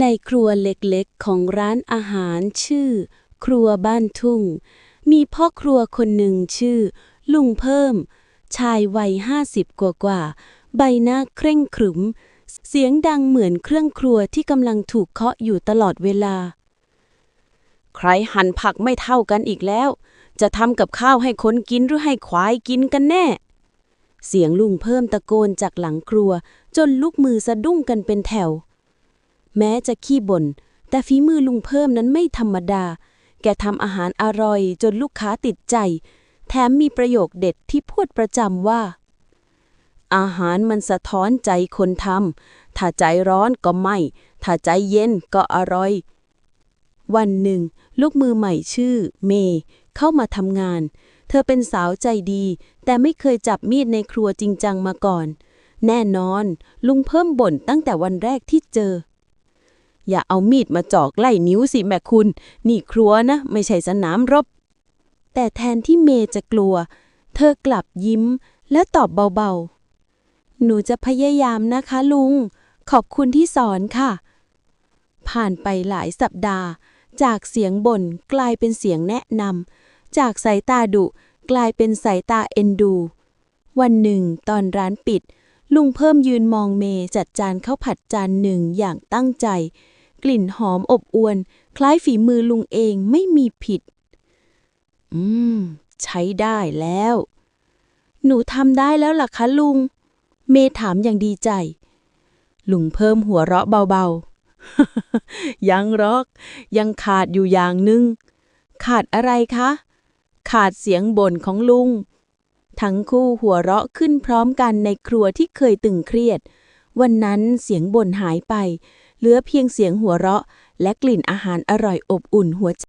ในครัวเล็กๆของร้านอาหารชื่อ ครัวบ้านทุ่ง มีพ่อครัวคนหนึ่งชื่อ ลุงเพิ่ม ชายวัยห้าสิบกว่าๆใบหน้าเคร่งขรึม เสียงดังเหมือนเครื่องครัวที่กำลังถูกเคาะอยู่ตลอดเวลา ใครหั่นผักไม่เท่ากันอีกแล้ว จะทำกับข้าวให้คนกินหรือให้ควายกินกันแน่ เสียงลุงเพิ่มตะโกนจากหลังครัว จนลูกมือสะดุ้งกันเป็นแถว แม้จะขี้บ่นแต่ฝีมือลุงเพิ่มนั้นไม่ธรรมดา แกทำอาหารอร่อยจนลูกค้าติดใจ แถมมีประโยคเด็ดที่พูดประจำว่า อาหารมันสะท้อนใจคนทำถ้าใจร้อนก็ไม่ ถ้าใจเย็นก็อร่อย วันหนึ่ง ลูกมือใหม่ชื่อ เมย์เข้ามาทำงาน เธอเป็นสาวใจดี แต่ไม่เคยจับมีดในครัวจริงจังมาก่อน แน่นอน ลุงเพิ่มบ่นตั้งแต่วันแรกที่เจอ อย่าเอามีดมาจอกไล่นิ้วสิแม่คุณ นี่ครัวนะ ไม่ใช่สนามรบ แต่แทนที่เมย์จะกลัว เธอกลับยิ้มและตอบเบาๆ หนูจะพยายามนะคะลุง ขอบคุณที่สอนค่ะ ผ่านไปหลายสัปดาห์ จากเสียงบ่นกลายเป็นเสียงแนะนำ จากสายตาดุกลายเป็นสายตาเอ็นดู วันหนึ่ง ตอนร้านปิดลุงเพิ่มยืนมองเมจัดจานข้าวผัดจานหนึ่งอย่างตั้งใจ ลิ่นหอมอบอวน คล้ายฝีมือลุงเองไม่มีผิด อืม ใช้ได้แล้ว หนูทำได้แล้วล่ะคะลุง เมถามอย่างดีใจ ลุงเพิ่มหัวเราะเบาๆ ยังรอก ยังขาดอยู่อย่างหนึ่งขาดอะไรคะ ขาดเสียงบ่นของลุง ทั้งคู่หัวเราะขึ้นพร้อมกันในครัวที่เคยตึงเครียดวันนั้นเสียงบ่นหายไป เหลือเพียงเสียงหัวเราะ และกลิ่นอาหารอร่อยอบอุ่นหัวใจ